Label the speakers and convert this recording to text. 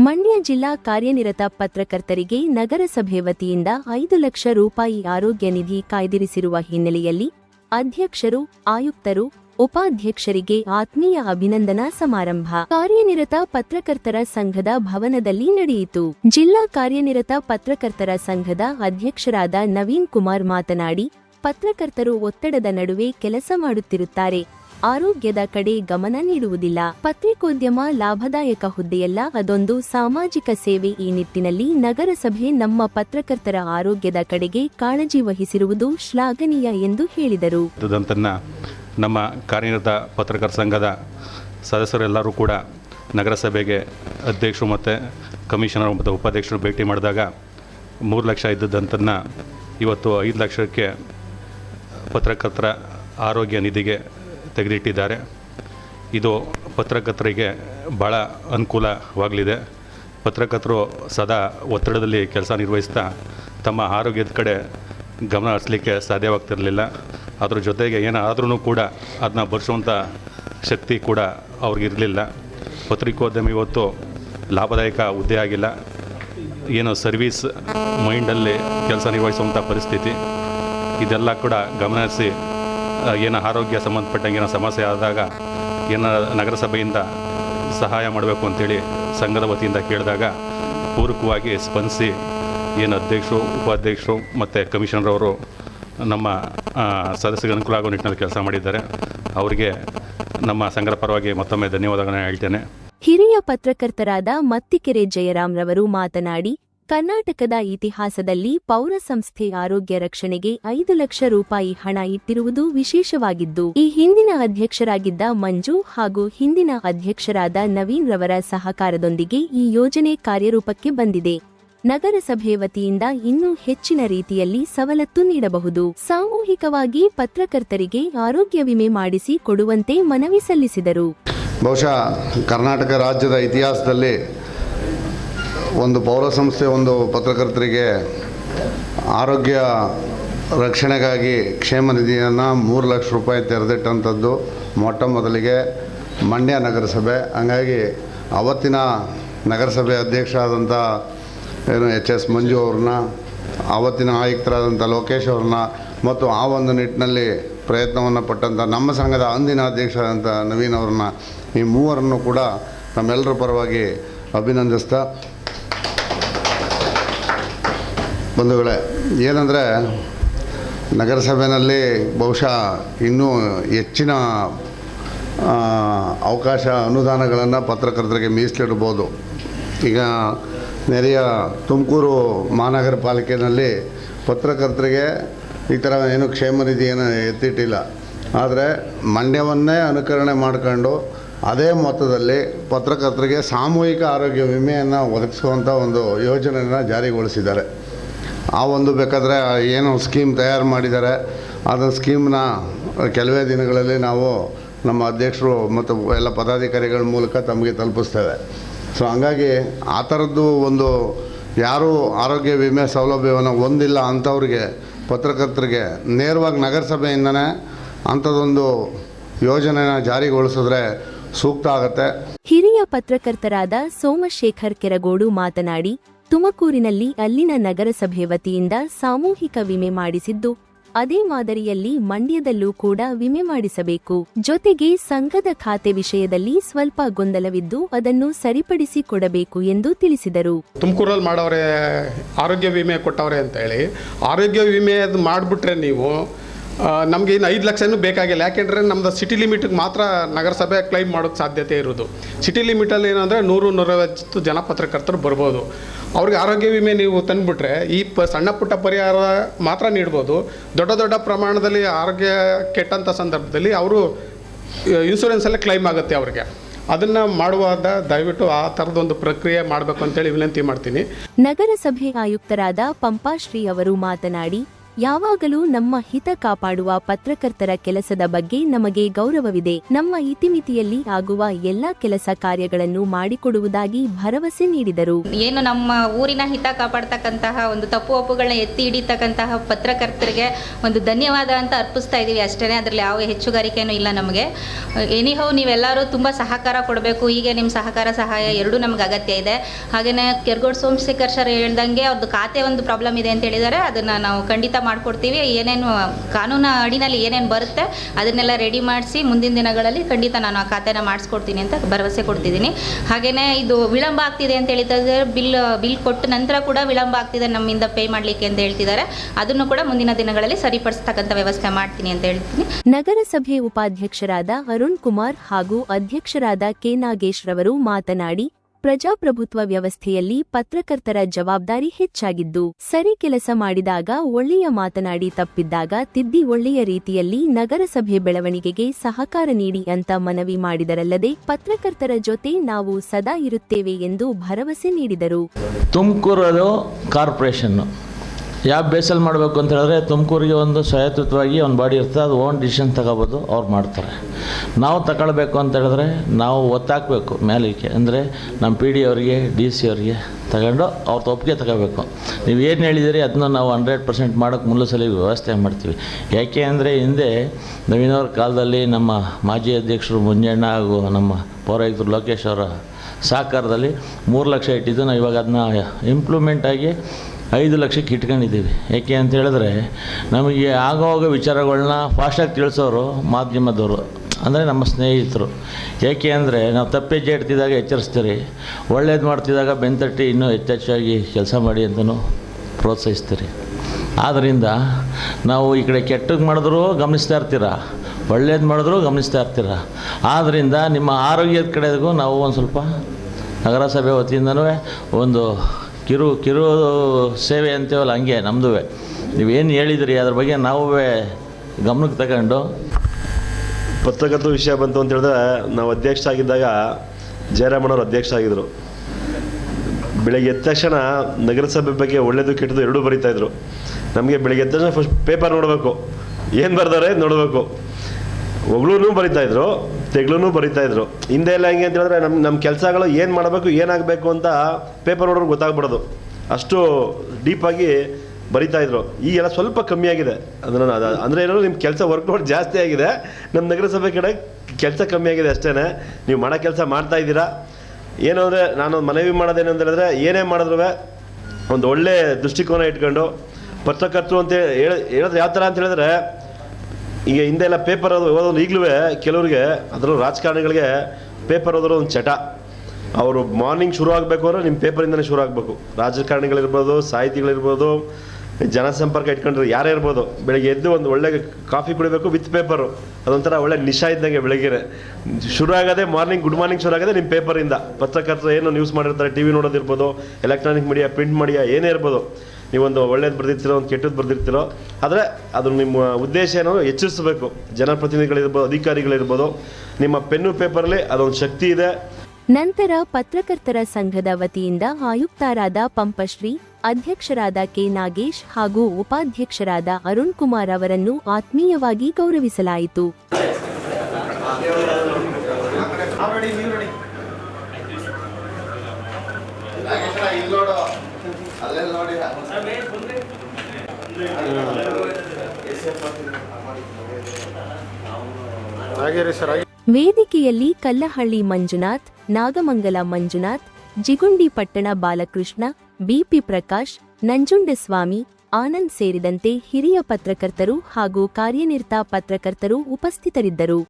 Speaker 1: ಮಂಡ್ಯ ಜಿಲ್ಲಾ ಕಾರ್ಯನಿರತ ಪತ್ರಕರ್ತರಿಗೆ ನಗರಸಭೆ ವತಿಯಿಂದ ಐದು ಲಕ್ಷ ರೂಪಾಯಿ ಆರೋಗ್ಯ ನಿಧಿ ಕಾಯ್ದಿರಿಸಿರುವ ಹಿನ್ನೆಲೆಯಲ್ಲಿ ಅಧ್ಯಕ್ಷರು, ಆಯುಕ್ತರು, ಉಪಾಧ್ಯಕ್ಷರಿಗೆ ಆತ್ಮೀಯ ಅಭಿನಂದನಾ ಸಮಾರಂಭ. ಕಾರ್ಯನಿರತ ಪತ್ರಕರ್ತರ ಸಂಘದ ಭವನದಲ್ಲಿ ನಡೆಯಿತು. ಜಿಲ್ಲಾ ಕಾರ್ಯನಿರತ ಪತ್ರಕರ್ತರ ಸಂಘದ ಅಧ್ಯಕ್ಷರಾದ ನವೀನ್ ಕುಮಾರ್ ಮಾತನಾಡಿ, ಪತ್ರಕರ್ತರು ಒತ್ತಡದ ನಡುವೆ ಕೆಲಸ ಮಾಡುತ್ತಿರುತ್ತಾರೆ. ಆರೋಗ್ಯದ ಕಡೆ ಗಮನ ನೀಡುವುದಿಲ್ಲ. ಪತ್ರಿಕೋದ್ಯಮ ಲಾಭದಾಯಕ ಹುದ್ದೆಯಲ್ಲ, ಅದೊಂದು ಸಾಮಾಜಿಕ ಸೇವೆ. ಈ ನಿಟ್ಟಿನಲ್ಲಿ ನಗರಸಭೆ ನಮ್ಮ ಪತ್ರಕರ್ತರ ಆರೋಗ್ಯದ ಕಡೆಗೆ ಕಾಳಜಿ ವಹಿಸಿರುವುದು ಶ್ಲಾಘನೀಯ ಎಂದು ಹೇಳಿದರು.
Speaker 2: ನಮ್ಮ ಕಾರ್ಯನಿರತ ಪತ್ರಕರ್ತ ಸಂಘದ ಸದಸ್ಯರೆಲ್ಲರೂ ಕೂಡ ನಗರಸಭೆಗೆ ಅಧ್ಯಕ್ಷರು ಮತ್ತು ಕಮಿಷನರ್ ಮತ್ತು ಉಪಾಧ್ಯಕ್ಷರು ಭೇಟಿ ಮಾಡಿದಾಗ ಮೂರು ಲಕ್ಷ ಇದ್ದದ್ದಂತನ್ನು ಇವತ್ತು ಐದು ಲಕ್ಷಕ್ಕೆ ಪತ್ರಕರ್ತರ ಆರೋಗ್ಯ ನಿಧಿಗೆ ತೆಗೆದಿಟ್ಟಿದ್ದಾರೆ. ಇದು ಪತ್ರಕರ್ತರಿಗೆ ಭಾಳ ಅನುಕೂಲವಾಗಲಿದೆ. ಪತ್ರಕರ್ತರು ಸದಾ ಒತ್ತಡದಲ್ಲಿ ಕೆಲಸ ನಿರ್ವಹಿಸ್ತಾ ತಮ್ಮ ಆರೋಗ್ಯದ ಕಡೆ ಗಮನ ಹರಿಸಲಿಕ್ಕೆ ಸಾಧ್ಯವಾಗ್ತಿರಲಿಲ್ಲ. ಅದ್ರ ಜೊತೆಗೆ ಏನಾದ್ರೂ ಕೂಡ ಅದನ್ನ ಬರ್ಸುವಂಥ ಶಕ್ತಿ ಕೂಡ ಅವ್ರಿಗಿರಲಿಲ್ಲ. ಪತ್ರಿಕೋದ್ಯಮ ಇವತ್ತು ಲಾಭದಾಯಕ ಹುದ್ದೆ ಆಗಿಲ್ಲ. ಏನು ಸರ್ವೀಸ್ ಮೈಂಡಲ್ಲಿ ಕೆಲಸ ನಿರ್ವಹಿಸುವಂಥ ಪರಿಸ್ಥಿತಿ. ಇದೆಲ್ಲ ಕೂಡ ಗಮನ ಆ, ಏನು ಆರೋಗ್ಯ ಸಂಬಂಧಪಟ್ಟಂಗೆ ಏನೋ ಸಮಸ್ಯೆ ಆದಾಗ ಏನೋ ನಗರಸಭೆಯಿಂದ ಸಹಾಯ ಮಾಡಬೇಕು ಅಂತೇಳಿ ಸಂಘದ ವತಿಯಿಂದ ಕೇಳಿದಾಗ ಪೂರಕವಾಗಿ ಸ್ಪಂದಿಸಿ ಏನು ಅಧ್ಯಕ್ಷರು, ಉಪಾಧ್ಯಕ್ಷರು ಮತ್ತು ಕಮಿಷನರ್ ಅವರು ನಮ್ಮ ಸದಸ್ಯರಿಗೆ ಅನುಕೂಲ ಆಗೋ ನಿಟ್ಟಿನಲ್ಲಿ ಕೆಲಸ ಮಾಡಿದ್ದಾರೆ. ಅವರಿಗೆ ನಮ್ಮ ಸಂಘದ ಪರವಾಗಿ ಮತ್ತೊಮ್ಮೆ ಧನ್ಯವಾದಗಳನ್ನು ಹೇಳ್ತೇನೆ.
Speaker 1: ಹಿರಿಯ ಪತ್ರಕರ್ತರಾದ ಮತ್ತಿಕೆರೆ ಜಯರಾಮ್ ರವರು ಮಾತನಾಡಿ ಕರ್ನಾಟಕದ ಇತಿಹಾಸದಲ್ಲಿ ಪೌರ ಸಂಸ್ಥೆ ಆರೋಗ್ಯ ರಕ್ಷಣೆಗೆ ಐದು ಲಕ್ಷ ರೂಪಾಯಿ ಹಣ ಇಟ್ಟಿರುವುದು ವಿಶೇಷವಾಗಿದ್ದು, ಈ ಹಿಂದಿನ ಅಧ್ಯಕ್ಷರಾಗಿದ್ದ ಮಂಜು ಹಾಗೂ ಹಿಂದಿನ ಅಧ್ಯಕ್ಷರಾದ ನವೀನ್ ರವರ ಸಹಕಾರದೊಂದಿಗೆ ಈ ಯೋಜನೆ ಕಾರ್ಯರೂಪಕ್ಕೆ ಬಂದಿದೆ. ನಗರಸಭೆ ವತಿಯಿಂದ ಇನ್ನೂ ಹೆಚ್ಚಿನ ರೀತಿಯಲ್ಲಿ ಸವಲತ್ತು ನೀಡಬಹುದು. ಸಾಮೂಹಿಕವಾಗಿ ಪತ್ರಕರ್ತರಿಗೆ ಆರೋಗ್ಯ ವಿಮೆ ಮಾಡಿಸಿ ಕೊಡುವಂತೆ ಮನವಿ ಸಲ್ಲಿಸಿದರು.
Speaker 3: ಬಹುಶಃ ಕರ್ನಾಟಕ ರಾಜ್ಯದ ಇತಿಹಾಸದಲ್ಲಿ ಒಂದು ಪೌರ ಸಂಸ್ಥೆ ಒಂದು ಪತ್ರಕರ್ತರಿಗೆ ಆರೋಗ್ಯ ರಕ್ಷಣೆಗಾಗಿ ಕ್ಷೇಮ ನಿಧಿಯನ್ನು ಮೂರು ಲಕ್ಷ ರೂಪಾಯಿ ತೆರೆದಿಟ್ಟಂಥದ್ದು ಮೊಟ್ಟ ಮೊದಲಿಗೆ ಮಂಡ್ಯ ನಗರಸಭೆ. ಹಂಗಾಗಿ ಅವತ್ತಿನ ನಗರಸಭೆ ಅಧ್ಯಕ್ಷರಾದಂಥ ಏನು ಎಚ್ ಎಸ್ ಮಂಜು ಅವ್ರನ್ನ ಆವತ್ತಿನ ಆಯುಕ್ತರಾದಂಥ ಲೋಕೇಶ್ ಅವ್ರನ್ನ ಮತ್ತು ಆ ಒಂದು ನಿಟ್ಟಿನಲ್ಲಿ ಪ್ರಯತ್ನವನ್ನು ಪಟ್ಟಂಥ ನಮ್ಮ ಸಂಘದ ಅಂದಿನ ಅಧ್ಯಕ್ಷರಾದಂಥ ನವೀನ್ ಅವ್ರನ್ನ ಈ ಮೂವರನ್ನು ಕೂಡ ನಮ್ಮೆಲ್ಲರ ಪರವಾಗಿ ಅಭಿನಂದಿಸ್ತಾ ಬಂಧುಗಳೇ, ಏನಂದರೆ ನಗರಸಭೆಯಲ್ಲಿ ಬಹುಶಃ ಇನ್ನೂ ಹೆಚ್ಚಿನ ಅವಕಾಶ ಅನುದಾನಗಳನ್ನು ಪತ್ರಕರ್ತರಿಗೆ ಮೀಸಲಿಡ್ಬೋದು. ಈಗ ನೆರೆಯ ತುಮಕೂರು ಮಹಾನಗರ ಪಾಲಿಕೆಯಲ್ಲಿ ಪತ್ರಕರ್ತರಿಗೆ ಈ ಥರ ಏನು ಕ್ಷೇಮ ನಿಧಿ ಏನು ಎತ್ತಿಟ್ಟಿಲ್ಲ. ಆದರೆ ಮಂಡ್ಯವನ್ನೇ ಅನುಕರಣೆ ಮಾಡ್ಕೊಂಡು ಅದೇ ಮೊತ್ತದಲ್ಲಿ ಪತ್ರಕರ್ತರಿಗೆ ಸಾಮೂಹಿಕ ಆರೋಗ್ಯ ವಿಮೆಯನ್ನು ಒದಗಿಸುವಂಥ ಒಂದು ಯೋಜನೆಯನ್ನು ಜಾರಿಗೊಳಿಸಿದ್ದಾರೆ. ಆ ಒಂದು ಬೇಕಾದರೆ ಏನು ಸ್ಕೀಮ್ ತಯಾರು ಮಾಡಿದ್ದಾರೆ. ಅದನ್ನು ಸ್ಕೀಮ್ನ ಕೆಲವೇ ದಿನಗಳಲ್ಲಿ ನಾವು ನಮ್ಮ ಅಧ್ಯಕ್ಷರು ಮತ್ತು ಎಲ್ಲ ಪದಾಧಿಕಾರಿಗಳ ಮೂಲಕ ತಮಗೆ ತಲುಪಿಸ್ತೇವೆ. ಸೊ, ಹಂಗಾಗಿ ಆ ಥರದ್ದು ಒಂದು ಯಾರು ಆರೋಗ್ಯ ವಿಮೆ ಸೌಲಭ್ಯವನ್ನು ಹೊಂದಿಲ್ಲ ಅಂಥವ್ರಿಗೆ, ಪತ್ರಕರ್ತರಿಗೆ ನೇರವಾಗಿ ನಗರಸಭೆಯಿಂದನೇ ಅಂಥದ್ದೊಂದು ಯೋಜನೆನ ಜಾರಿಗೊಳಿಸಿದ್ರೆ ಸೂಕ್ತ ಆಗುತ್ತೆ.
Speaker 1: ಹಿರಿಯ ಪತ್ರಕರ್ತರಾದ ಸೋಮಶೇಖರ್ ಕೆರಗೋಡು ಮಾತನಾಡಿ ತುಮಕೂರಿನಲ್ಲಿ ಅಲ್ಲಿನ ನಗರಸಭೆ ವತಿಯಿಂದ ಸಾಮೂಹಿಕ ವಿಮೆ ಮಾಡಿಸಿದ್ದು, ಅದೇ ಮಾದರಿಯಲ್ಲಿ ಮಂಡ್ಯದಲ್ಲೂ ಕೂಡ ವಿಮೆ ಮಾಡಿಸಬೇಕು. ಜೊತೆಗೆ ಸಂಘದ ಖಾತೆ ವಿಷಯದಲ್ಲಿ ಸ್ವಲ್ಪ ಗೊಂದಲವಿದ್ದು ಅದನ್ನು ಸರಿಪಡಿಸಿ ಕೊಡಬೇಕು ಎಂದು ತಿಳಿಸಿದರು.
Speaker 4: ತುಮಕೂರಲ್ಲಿ ಮಾಡೋರೆ ಆರೋಗ್ಯ ವಿಮೆ ಕೊಟ್ಟವ್ರೆ ಅಂತ ಹೇಳಿ ಆರೋಗ್ಯ ವಿಮೆ ಮಾಡಿಬಿಟ್ರೆ ನೀವು ನಮಗೆ ಇನ್ನು ಐದು ಲಕ್ಷನೂ ಬೇಕಾಗಿಲ್ಲ. ಯಾಕೆಂದರೆ ನಮ್ಮದು ಸಿಟಿ ಲಿಮಿಟಿಗೆ ಮಾತ್ರ ನಗರಸಭೆ ಕ್ಲೈಮ್ ಮಾಡೋಕ್ಕೆ ಸಾಧ್ಯತೆ ಇರೋದು. ಸಿಟಿ ಲಿಮಿಟಲ್ಲಿ ಏನಂದರೆ ನೂರು ನೂರೈವತ್ತು ಜನ ಪತ್ರಕರ್ತರು ಬರ್ಬೋದು. ಅವ್ರಿಗೆ ಆರೋಗ್ಯ ವಿಮೆ ನೀವು ತಂದುಬಿಟ್ರೆ ಈ ಪ ಸಣ್ಣ ಪುಟ್ಟ ಪರಿಹಾರ ಮಾತ್ರ ನೀಡ್ಬೋದು. ದೊಡ್ಡ ದೊಡ್ಡ ಪ್ರಮಾಣದಲ್ಲಿ ಆರೋಗ್ಯ ಕೆಟ್ಟಂಥ ಸಂದರ್ಭದಲ್ಲಿ ಅವರು ಇನ್ಸೂರೆನ್ಸಲ್ಲೇ ಕ್ಲೈಮ್ ಆಗುತ್ತೆ ಅವ್ರಿಗೆ. ಅದನ್ನ ಮಾಡುವಾಗ ದಯವಿಟ್ಟು ಆ ತರದೊಂದು ಪ್ರಕ್ರಿಯೆ ಮಾಡಬೇಕು ಅಂತೇಳಿ ವಿನಂತಿ ಮಾಡ್ತೀನಿ.
Speaker 1: ನಗರಸಭೆ ಆಯುಕ್ತರಾದ ಪಂಪಾಶ್ರೀ ಅವರು ಮಾತನಾಡಿ ಯಾವಾಗಲೂ ನಮ್ಮ ಹಿತ ಕಾಪಾಡುವ ಪತ್ರಕರ್ತರ ಕೆಲಸದ ಬಗ್ಗೆ ನಮಗೆ ಗೌರವವಿದೆ. ನಮ್ಮ ಇತಿಮಿತಿಯಲ್ಲಿ ಆಗುವ ಎಲ್ಲಾ ಕೆಲಸ ಕಾರ್ಯಗಳನ್ನು ಮಾಡಿಕೊಡುವುದಾಗಿ ಭರವಸೆ ನೀಡಿದರು.
Speaker 5: ಏನು ನಮ್ಮ ಊರಿನ ಹಿತ ಕಾಪಾಡ್ತಕ್ಕಂತಹ ಒಂದು ತಪ್ಪು ಒಪ್ಪುಗಳನ್ನ ಎತ್ತಿ ಹಿಡಿತಕ್ಕಂತಹ ಪತ್ರಕರ್ತರಿಗೆ ಒಂದು ಧನ್ಯವಾದ ಅಂತ ಅರ್ಪಿಸ್ತಾ ಇದ್ದೀವಿ ಅಷ್ಟೇ ಅದರಲ್ಲಿ ಯಾವ ಹೆಚ್ಚುಗಾರಿಕೆಯೂ ಇಲ್ಲ ನಮಗೆ. ಎನಿಹೌ ನೀವೆಲ್ಲರೂ ತುಂಬ ಸಹಕಾರ ಕೊಡಬೇಕು. ಹೀಗೆ ನಿಮ್ಮ ಸಹಕಾರ ಸಹಾಯ ಎರಡೂ ನಮ್ಗೆ ಅಗತ್ಯ ಇದೆ. ಹಾಗೆಯೇ ಕೆರ್ಗೋಡ್ ಸೋಮಶೇಖರ್ ಸರ್ ಹೇಳ್ದಂಗೆ ಅವ್ರದ್ದು ಖಾತೆ ಒಂದು ಪ್ರಾಬ್ಲಮ್ ಇದೆ ಅಂತ ಹೇಳಿದ್ದಾರೆ. ಅದನ್ನು ನಾವು ಖಂಡಿತ ಮಾಡಿಕೊಡ್ತೀವಿ. ಏನೇನು ಕಾನೂನು ಅಡಿನಲ್ಲಿ ಏನೇನು ಬರುತ್ತೆ ಅದನ್ನೆಲ್ಲ ರೆಡಿ ಮಾಡಿಸಿ ಮುಂದಿನ ದಿನಗಳಲ್ಲಿ ಖಂಡಿತ ನಾನು ಆ ಖಾತೆನ ಮಾಡಿಸ್ಕೊಡ್ತೀನಿ ಅಂತ ಭರವಸೆ ಕೊಡ್ತಿದ್ದೀನಿ. ಹಾಗೆಯೇ ಇದು ವಿಳಂಬ ಆಗ್ತಿದೆ ಅಂತ ಹೇಳ್ತಿದ್ದಾರೆ ಬಿಲ್ ಬಿಲ್ ಕೊಟ್ಟ ನಂತರ ಕೂಡ ವಿಳಂಬ ಆಗ್ತಿದೆ ನಮ್ಮಿಂದ ಪೇ ಮಾಡಲಿಕ್ಕೆ ಅಂತ ಹೇಳ್ತಿದ್ದಾರೆ. ಅದನ್ನು ಕೂಡ ಮುಂದಿನ ದಿನಗಳಲ್ಲಿ ಸರಿಪಡಿಸ್ತಕ್ಕಂಥ ವ್ಯವಸ್ಥೆ ಮಾಡ್ತೀನಿ ಅಂತ ಹೇಳ್ತೀನಿ.
Speaker 1: ನಗರಸಭೆ ಉಪಾಧ್ಯಕ್ಷರಾದ ಅರುಣ್ ಕುಮಾರ್ ಹಾಗೂ ಅಧ್ಯಕ್ಷರಾದ ಕೆ ನಾಗೇಶ್ ರವರು ಮಾತನಾಡಿ ಪ್ರಜಾಪ್ರಭುತ್ವ ವ್ಯವಸ್ಥೆಯಲ್ಲಿ ಪತ್ರಕರ್ತರ ಜವಾಬ್ದಾರಿ ಹೆಚ್ಚಾಗಿದ್ದು, ಸರಿ ಕೆಲಸ ಮಾಡಿದಾಗ ಒಳ್ಳೆಯ ಮಾತನಾಡಿ ತಪ್ಪಿದ್ದಾಗ ತಿದ್ದಿ ಒಳ್ಳೆಯ ರೀತಿಯಲ್ಲಿ ನಗರಸಭೆ ಬೆಳವಣಿಗೆಗೆ ಸಹಕಾರ ನೀಡಿ ಅಂತ ಮನವಿ ಮಾಡಿದರಲ್ಲದೆ ಪತ್ರಕರ್ತರ ಜೊತೆ ನಾವು ಸದಾ ಇರುತ್ತೇವೆ ಎಂದು ಭರವಸೆ ನೀಡಿದರು.
Speaker 6: ತುಮಕೂರು ಕಾರ್ಪೊರೇಷನ್ನು. ಯಾವ ಬೇಸಲ್ಲಿ ಮಾಡಬೇಕು ಅಂತ ಹೇಳಿದ್ರೆ ತುಮಕೂರಿಗೆ ಒಂದು ಸ್ವಾಯತ್ತವಾಗಿ ಒಂದು ಬಾಡಿ ಇರ್ತದೆ, ಅದು ಓನ್ ಡಿಸಿಷನ್ ತಗೋಬೋದು, ಅವ್ರು ಮಾಡ್ತಾರೆ. ನಾವು ತಗೊಳ್ಬೇಕು ಅಂತ ಹೇಳಿದ್ರೆ ನಾವು ಒತ್ತಾಕಬೇಕು ಮೇಲಕ್ಕೆ. ಅಂದರೆ ನಮ್ಮ ಪಿ ಡಿ ಅವರಿಗೆ, ಡಿ ಸಿ ಅವರಿಗೆ ತಗೊಂಡು ಅವ್ರ ಒಪ್ಪಿಗೆ ತಗೋಬೇಕು. ನೀವು ಏನು ಹೇಳಿದಿರಿ ಅದನ್ನ ನಾವು ಹಂಡ್ರೆಡ್ ಪರ್ಸೆಂಟ್ ಮಾಡೋಕ್ಕೆ ಮುಲ್ಲ ಸಲ ವ್ಯವಸ್ಥೆ ಮಾಡ್ತೀವಿ. ಯಾಕೆ ಅಂದರೆ ಹಿಂದೆ ನವೀನವ್ರ ಕಾಲದಲ್ಲಿ ನಮ್ಮ ಮಾಜಿ ಅಧ್ಯಕ್ಷರು ಮುಂಜಣ್ಣ ಹಾಗೂ ನಮ್ಮ ಪೌರಾಯುಕ್ತರು ಲೋಕೇಶ್ ಅವರ ಸಹಕಾರದಲ್ಲಿ ಮೂರು ಲಕ್ಷ ಇಟ್ಟಿದ್ದು, ನಾವು ಇವಾಗ ಅದನ್ನ ಇಂಪ್ಲೂಮೆಂಟಾಗಿ ಐದು ಲಕ್ಷಕ್ಕೆ ಇಟ್ಕೊಂಡಿದ್ದೀವಿ. ಯಾಕೆ ಅಂತ ಹೇಳಿದ್ರೆ ನಮಗೆ ಆಗೋವಾಗ ವಿಚಾರಗಳನ್ನ ಫಾಸ್ಟಾಗಿ ತಿಳಿಸೋರು ಮಾಧ್ಯಮದವರು, ಅಂದರೆ ನಮ್ಮ ಸ್ನೇಹಿತರು. ಯಾಕೆ ಅಂದರೆ ನಾವು ತಪ್ಪೆಜ್ಜೆ ಇಡ್ತಿದ್ದಾಗ ಎಚ್ಚರಿಸ್ತೀರಿ, ಒಳ್ಳೇದು ಮಾಡ್ತಿದ್ದಾಗ ಬೆಂತಟ್ಟಿ ಇನ್ನೂ ಹೆಚ್ಚೆಚ್ಚಾಗಿ ಕೆಲಸ ಮಾಡಿ ಅಂತಲೂ ಪ್ರೋತ್ಸಾಹಿಸ್ತೀರಿ. ಆದ್ದರಿಂದ ನಾವು ಈ ಕಡೆ ಕೆಟ್ಟದ್ದು ಮಾಡಿದ್ರೂ ಗಮನಿಸ್ತಾ ಇರ್ತೀರ, ಒಳ್ಳೇದು ಮಾಡಿದ್ರೂ ಗಮನಿಸ್ತಾ ಇರ್ತೀರ. ಆದ್ದರಿಂದ ನಿಮ್ಮ ಆರೋಗ್ಯದ ಕಡೆಗೂ ನಾವು ಒಂದು ಸ್ವಲ್ಪ ನಗರಸಭೆ ವತಿಯಿಂದನೂ ಒಂದು ಕಿರು ಕಿರು ಸೇವೆ ಅಂತೀವಲ್ಲ ಹಂಗೆ ನೀವು ಏನು ಹೇಳಿದ್ರಿ ಅದ್ರ ಬಗ್ಗೆ ನಾವೇ ಗಮನಕ್ಕೆ ತಗೊಂಡು.
Speaker 7: ಪತ್ರಕರ್ತರ ವಿಷಯ ಬಂತು ಅಂತ ಹೇಳಿದ್ರೆ ನಾವು ಅಧ್ಯಕ್ಷ ಆಗಿದ್ದಾಗ ಜಯರಾಮಣ್ಣವ್ರು ಅಧ್ಯಕ್ಷ ಆಗಿದ್ರು ಬೆಳಗ್ಗೆ ಎದ್ದ ತಕ್ಷಣ ನಗರಸಭೆ ಬಗ್ಗೆ ಒಳ್ಳೇದು ಕೆಟ್ಟದ್ದು ಎರಡೂ ಬರೀತಾ ಇದ್ರು. ನಮಗೆ ಬೆಳಗ್ಗೆ ಎದ್ದ ತಕ್ಷಣ ಫಸ್ಟ್ ಪೇಪರ್ ನೋಡಬೇಕು. ಏನು ಬರ್ದಾರೆ ನೋಡಬೇಕು. ಹೊಗಳೂ ಬರಿತಾ ಇದ್ರು ತೆಗ್ಲೂ ಬರಿತಾ ಇದ್ರು. ಹಿಂದೆ ಎಲ್ಲ ಹೆಂಗೆ ಅಂತ ಹೇಳಿದ್ರೆ ನಮ್ಮ ನಮ್ಮ ಕೆಲಸಗಳು ಏನು ಮಾಡಬೇಕು, ಏನಾಗಬೇಕು ಅಂತ ಪೇಪರ್ ನೋಡೋರು ಗೊತ್ತಾಗ್ಬಿಡೋದು. ಅಷ್ಟು ಡೀಪಾಗಿ ಬರಿತಾ ಇದ್ರು. ಈಗೆಲ್ಲ ಸ್ವಲ್ಪ ಕಮ್ಮಿ ಆಗಿದೆ. ಅದನ್ನು ಅದ- ಅಂದ್ರೆ ಏನೋ ನಿಮ್ಮ ಕೆಲಸ ವರ್ಕ್ ಲೋಡ್ ಜಾಸ್ತಿ ಆಗಿದೆ. ನಮ್ಮ ನಗರಸಭೆ ಕಡೆ ಕೆಲಸ ಕಮ್ಮಿ ಆಗಿದೆ ಅಷ್ಟೇ ನೀವು ಮಾಡೋ ಕೆಲಸ ಮಾಡ್ತಾ ಇದ್ದೀರಾ? ಏನು ಅಂದರೆ ನಾನು ಮನವಿ ಮಾಡೋದೇನು ಅಂತ ಹೇಳಿದ್ರೆ ಏನೇ ಮಾಡಿದ್ರು ಒಂದು ಒಳ್ಳೆ ದೃಷ್ಟಿಕೋನ ಇಟ್ಕೊಂಡು, ಪತ್ರಕರ್ತರು ಅಂತ ಹೇಳಿ ಹೇಳಿದ್ರೆ ಯಾವ ಥರ ಅಂತ ಹೇಳಿದ್ರೆ ಈಗ ಹಿಂದೆ ಎಲ್ಲ ಪೇಪರ್ ಓದೋದು ಈಗಲೂ ಕೆಲವ್ರಿಗೆ ಅದರಲ್ಲೂ ರಾಜಕಾರಣಿಗಳಿಗೆ ಪೇಪರ್ ಓದೋದು ಒಂದು ಚಟ. ಅವರು ಮಾರ್ನಿಂಗ್ ಶುರು ಆಗಬೇಕು ಅಂದರೆ ನಿಮ್ಮ ಪೇಪರಿಂದನೇ ಶುರು ಆಗಬೇಕು. ರಾಜಕಾರಣಿಗಳಿರ್ಬೋದು, ಸಾಹಿತಿಗಳಿರ್ಬೋದು, ಜನಸಂಪರ್ಕ ಇಟ್ಕೊಂಡಿರೋ ಯಾರೇ ಇರ್ಬೋದು, ಬೆಳಗ್ಗೆ ಎದ್ದು ಒಂದು ಒಳ್ಳೆ ಕಾಫಿ ಕುಡಿಬೇಕು ವಿತ್ ಪೇಪರು ಅದೊಂಥರ ಒಳ್ಳೆ ನಿಶಾ ಇದ್ದಂಗೆ ಬೆಳಗ್ಗೆ ಶುರು ಆಗೋದೇ ಮಾರ್ನಿಂಗ್ ಗುಡ್ ಮಾರ್ನಿಂಗ್ ಶುರು ಆಗೋದೇ ನಿಮ್ಮ ಪೇಪರಿಂದ ಪತ್ರಕರ್ತರು ಏನು ನ್ಯೂಸ್ ಮಾಡಿರ್ತಾರೆ ಟಿ ವಿ ನೋಡೋದಿರ್ಬೋದು ಎಲೆಕ್ಟ್ರಾನಿಕ್ ಮೀಡಿಯಾ ಪ್ರಿಂಟ್ ಮೀಡಿಯಾ ಏನೇ ಇರ್ಬೋದು. ನೀವೊಂದು ಒಳ್ಳೇದು ಬರ್ದಿರ್ತೀರೋ ಒಂದು ಕೆಟ್ಟದ್ದು ಬರ್ದಿರ್ತೀರೋ ಆದರೆ ಅದು ನಿಮ್ಮ ಉದ್ದೇಶ ಏನೋ ಎಚ್ಚರಿಸಬೇಕು. ಜನಪ್ರತಿನಿಧಿಗಳಿರ್ಬೋದು ಅಧಿಕಾರಿಗಳಿರ್ಬೋದು ನಿಮ್ಮ ಪೆನ್ನು ಪೇಪರಲ್ಲಿ ಅದೊಂದು ಶಕ್ತಿ ಇದೆ.
Speaker 1: ನಂತರ ಪತ್ರಕರ್ತರ ಸಂಘದ ವತಿಯಿಂದ ಆಯುಕ್ತರಾದ ಪಂಪಶ್ರೀ ಅಧ್ಯಕ್ಷರಾದ ಕೆ ನಾಗೇಶ್ ಹಾಗೂ ಉಪಾಧ್ಯಕ್ಷರಾದ ಅರುಣ್ ಕುಮಾರ್ ಅವರನ್ನು ಆತ್ಮೀಯವಾಗಿ ಗೌರವಿಸಲಾಯಿತು. ವೇದಿಕೆಯಲ್ಲಿ ಕಲ್ಲಹಳ್ಳಿ ಮಂಜುನಾಥ್ ನಾಗಮಂಗಲ ಮಂಜುನಾಥ್ ಜಿಗುಂಡಿ ಪಟ್ಟಣ ಬಾಲಕೃಷ್ಣ ಬಿಪಿ ಪ್ರಕಾಶ್ ನಂಜುಂಡಸ್ವಾಮಿ ಆನಂದ್ ಸೇರಿದಂತೆ ಹಿರಿಯ ಪತ್ರಕರ್ತರು ಹಾಗೂ ಕಾರ್ಯನಿರತ ಪತ್ರಕರ್ತರು ಉಪಸ್ಥಿತರಿದ್ದರು.